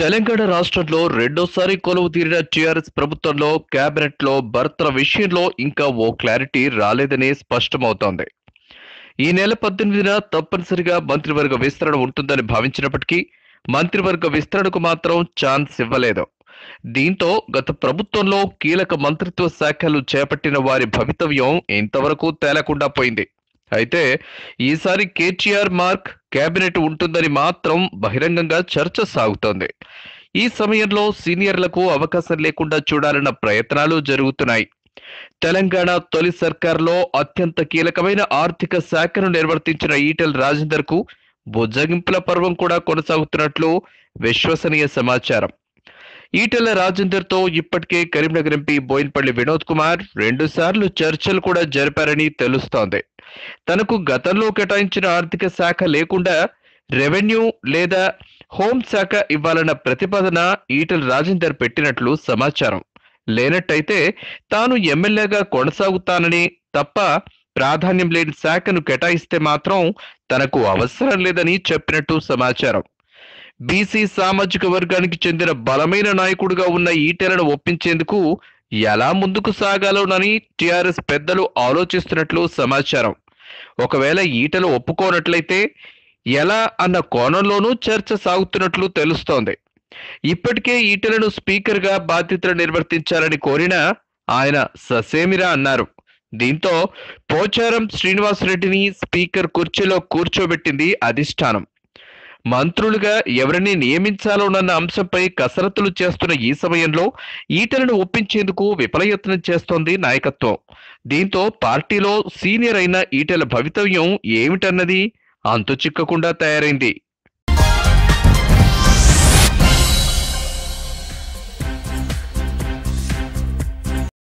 తెలంగాణ రాష్ట్రంలో రెండోసారి కొలువు తీరిన టీఆర్ఎస్ ప్రభుత్వంలో కేబినెట్లో భర్తల విషయంలో ఇంకా ఓ క్లారిటీ రాలేదని స్పష్టమవుతోంది. ఈ నెల పద్దెనిమిదిన తప్పనిసరిగా మంత్రివర్గ విస్తరణ ఉంటుందని భావించినప్పటికీ మంత్రివర్గ విస్తరణకు మాత్రం ఛాన్స్ ఇవ్వలేదు. దీంతో గత ప్రభుత్వంలో కీలక మంత్రిత్వ శాఖలు చేపట్టిన వారి భవితవ్యం ఇంతవరకు తేలకుండా పోయింది. అయితే ఈసారి కేటీఆర్ మార్క్ కేబినెట్ ఉంటుందని మాత్రం బహిరంగంగా చర్చ సాగుతోంది. ఈ సమయంలో సీనియర్లకు అవకాశం లేకుండా చూడాలన్న ప్రయత్నాలు జరుగుతున్నాయి. తెలంగాణ తొలి సర్కార్లో అత్యంత కీలకమైన ఆర్థిక శాఖను నిర్వర్తించిన ఈటెల్ రాజేందర్కు బుజ్జగింపుల పర్వం కూడా కొనసాగుతున్నట్లు విశ్వసనీయ సమాచారం. ఈటెల రాజేందర్తో ఇప్పటికే కరీంనగర్ ఎంపీ బోయిన్పల్లి వినోద్ కుమార్ రెండు సార్లు చర్చలు కూడా జరిపారని తెలుస్తోంది. తనకు గతంలో కేటాయించిన ఆర్థిక శాఖ లేకుండా రెవెన్యూ లేదా హోం శాఖ ఇవ్వాలన్న ప్రతిపాదన ఈటల రాజేందర్ పెట్టినట్లు సమాచారం. లేనట్టయితే తాను ఎమ్మెల్యేగా కొనసాగుతానని తప్ప ప్రాధాన్యం లేని శాఖను కేటాయిస్తే మాత్రం తనకు అవసరం లేదని చెప్పినట్టు సమాచారం. బీసీ సామాజిక వర్గానికి చెందిన బలమైన నాయకుడిగా ఉన్న ఈటెలను ఒప్పించేందుకు ఎలా ముందుకు సాగాలోనని టీఆర్ఎస్ పెద్దలు ఆలోచిస్తున్నట్లు సమాచారం. ఒకవేళ ఈటలు ఒప్పుకోనట్లయితే ఎలా అన్న కోణంలోనూ చర్చ సాగుతున్నట్లు తెలుస్తోంది. ఇప్పటికే ఈటలను స్పీకర్గా బాధ్యతలు నిర్వర్తించాలని కోరినా ఆయన ససేమిరా అన్నారు. దీంతో పోచారం శ్రీనివాసరెడ్డిని స్పీకర్ కుర్చీలో కూర్చోబెట్టింది అధిష్టానం. మంత్రులుగా ఎవరిని నియమించాలోనన్న అంశంపై కసరత్తులు చేస్తున్న ఈ సమయంలో ఈటలను ఒప్పించేందుకు విఫలయత్నం చేస్తోంది నాయకత్వం. దీంతో పార్టీలో సీనియర్ అయిన ఈటెల భవితవ్యం ఏమిటన్నది అంతు చిక్కకుండా తయారైంది.